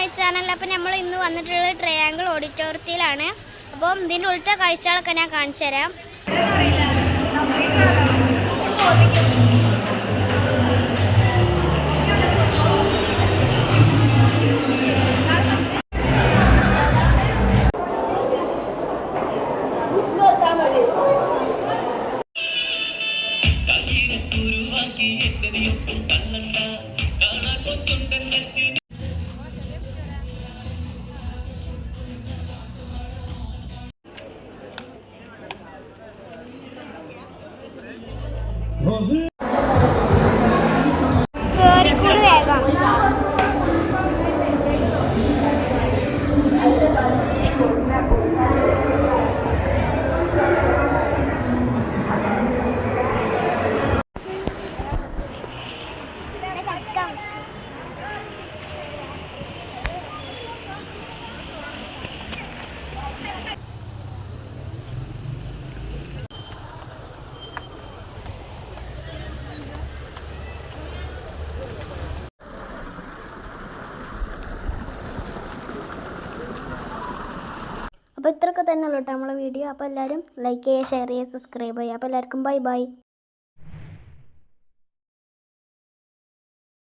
My channel അപ്പോൾ നമ്മൾ ഇന്ന് വന്നിട്ടുള്ളത് ട്രയാങ്കിൾ ഓഡിറ്റോറിയത്തിലാണ് അപ്പോൾ ഇതിന്റെ ഉള്ളത്തെ കാഴ്ചകളൊക്കെ ഞാൻ കാണിച്ചു തരാം. Rolê അപ്പോൾ ഇത്രയൊക്കെ തന്നെ ഉള്ളൂ കേട്ടോ നമ്മളെ വീഡിയോ. അപ്പോൾ എല്ലാവരും ലൈക്ക് ചെയ്യുക ഷെയർ ചെയ്യുക സബ്സ്ക്രൈബ് ചെയ്യുക. അപ്പോൾ എല്ലാവർക്കും ബൈ ബൈ